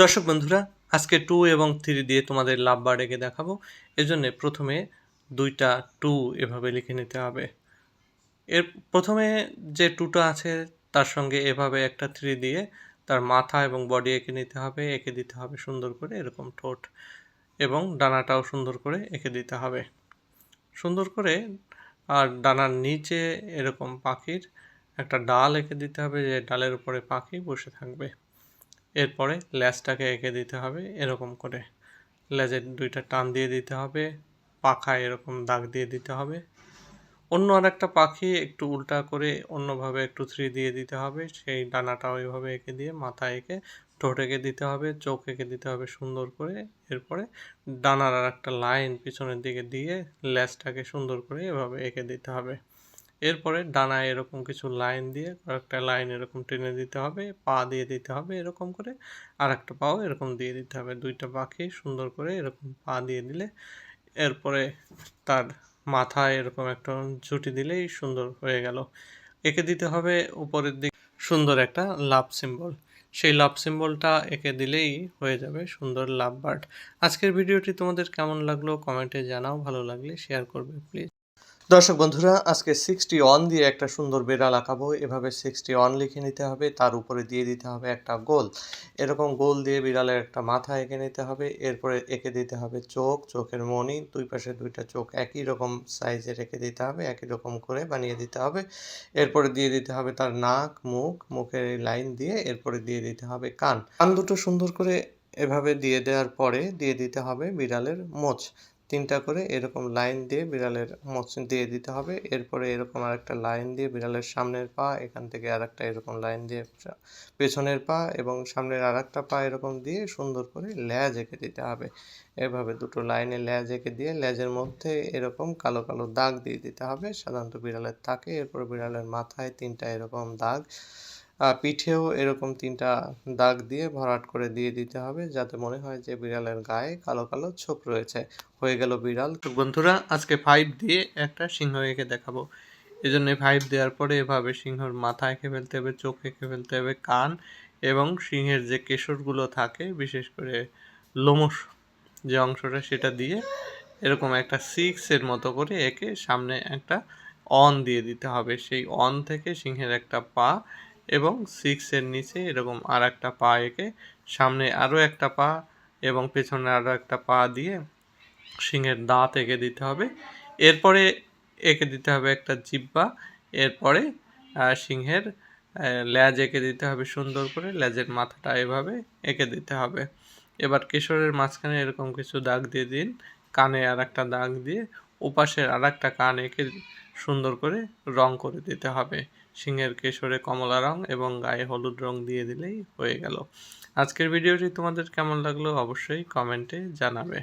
দর্শক বন্ধুরা, আজকে টু এবং থ্রি দিয়ে তোমাদের লাভ বার এঁকে দেখাবো এজন্য প্রথমে দুইটা টু এভাবে লিখে নিতে হবে। এর প্রথমে যে টুটা আছে, তার সঙ্গে এভাবে একটা থ্রি দিয়ে তার মাথা এবং বডি এঁকে নিতে হবে, এঁকে দিতে হবে সুন্দর করে এরকম ঠোঁট। এবং ডানাটাও সুন্দর করে এঁকে দিতে হবে। সুন্দর করে আর ডানার নিচে এরকম পাখির একটা ডাল এঁকে দিতে হবে, যে ডালের উপরে পাখি বসে থাকবে। এরপরে ল্যাজটাকে এঁকে দিতে হবে, এরকম করে। লেজের দুইটা টান দিয়ে দিতে হবে, পাখায় এরকম দাগ দিয়ে দিতে হবে। অন্য আর একটা পাখি একটু উল্টা করে অন্যভাবে একটু থ্রি দিয়ে দিতে হবে, সেই ডানাটা ওইভাবে এঁকে দিয়ে মাথা এঁকে ঠোঁট এঁকে দিতে হবে, চোখ এঁকে দিতে হবে সুন্দর করে। এরপরে ডানার আর একটা লাইন পিছনের দিকে দিয়ে ল্যাজটাকে সুন্দর করে এভাবে এঁকে দিতে হবে। এরপরে ডানায় এরকম কিছু লাইন দিয়ে কয়েকটা লাইন এরকম টেনে দিতে হবে, পা দিয়ে দিতে হবে এরকম করে আর একটা পাও এরকম দিয়ে দিতে হবে। দুইটা পাখি সুন্দর করে এরকম পা দিয়ে দিলে এরপরে তার মাথায় এরকম একটা জুটি দিলেই সুন্দর হয়ে গেল। এঁকে দিতে হবে উপরের দিক। সুন্দর একটা লাভ সিম্বল। সেই লাভ সিম্বলটা এঁকে দিলেই হয়ে যাবে সুন্দর লাভ বার্ড। আজকের ভিডিওটি তোমাদের কেমন লাগল কমেন্টে জানাও, ভালো লাগলে শেয়ার করবে প্লিজ দর্শক বন্ধুরা, আজকে সিক্সটি ওয়ান দিয়ে একটা সুন্দর বেড়াল আঁকাবো। এভাবে সিক্সটি ওয়ান লিখে নিতে হবে, তার উপরে দিয়ে দিতে হবে একটা গোল। এরকম গোল দিয়ে বিড়ালের একটা মাথা এঁকে নিতে হবে, এরপরে এঁকে দিতে হবে চোখ, চোখের মণি, দুই পাশে দুইটা চোখ একই রকম সাইজে রেখে দিতে হবে, একই রকম করে বানিয়ে দিতে হবে। এরপরে দিয়ে দিতে হবে তার নাক, মুখ, মুখের লাইন দিয়ে এরপরে দিয়ে দিতে হবে কান। কান দুটো সুন্দর করে এভাবে দিয়ে দেওয়ার পরে দিয়ে দিতে হবে বিড়ালের মোচ। তিনটা করে এরকম লাইন দিয়ে বিড়ালের মোচ দিয়ে দিতে হবে। এরপরে এরকম আরেকটা লাইন দিয়ে বিড়ালের সামনের পা, এখান থেকে আরেকটা এরকম লাইন দিয়ে পেছনের পা এবং সামনের আরেকটা পা এরকম দিয়ে সুন্দর করে ল্যাজ এঁকে দিতে হবে। এভাবে দুটো লাইনে ল্যাজ এঁকে দিয়ে ল্যাজের মধ্যে এরকম কালো কালো দাগ দিয়ে দিতে হবে। সাধারণত বিড়ালের থাকে এরপর বিড়ালের মাথায় তিনটা এরকম দাগ পিঠেও এরকম তিনটা দাগ দিয়ে ভরাট করে দিয়ে দিতে হবে যাতে মনে হয় যে বিড়ালের গায়ে কালো কালো ছোপ রয়েছে। হয়ে গেল বিড়াল। তো বন্ধুরা, আজকে ফাইভ দিয়ে একটা সিংহ এঁকে দেখাবো। এই জন্য ফাইভ দেওয়ার পরে এভাবে সিংহর মাথা এঁকে ফেলতে হবে, চোখ এঁকে ফেলতে হবে, কান এবং সিংহের যে কেশরগুলো থাকে, বিশেষ করে লোমস যে অংশটা সেটা দিয়ে এরকম একটা সিক্সের মতো করে একে সামনে একটা অন দিয়ে দিতে হবে। সেই অন থেকে সিংহের একটা পা এবং সিক্সের নিচে এরকম আর একটা পা এঁকে সামনে আরও একটা পা এবং পেছনে আরও একটা পা দিয়ে সিংহের দাঁত এঁকে দিতে হবে। এরপরে এঁকে দিতে হবে একটা জিব্বা, এরপরে সিংহের ল্যাজ এঁকে দিতে হবে সুন্দর করে, ল্যাজের মাথাটা এভাবে এঁকে দিতে হবে। এবার কিশোরের মাঝখানে এরকম কিছু দাগ দিয়ে দিন, কানে আর একটা দাগ দিয়ে ওপাশের আর একটা কান এঁকে সুন্দর করে রং করে দিতে হবে। সিংহের কেশরে কমলা রং এবং গায়ে হলুদ রং দিয়ে দিলেই হয়ে গেল। আজকের ভিডিওটি তোমাদের কেমন লাগল অবশ্যই কমেন্টে জানাবে।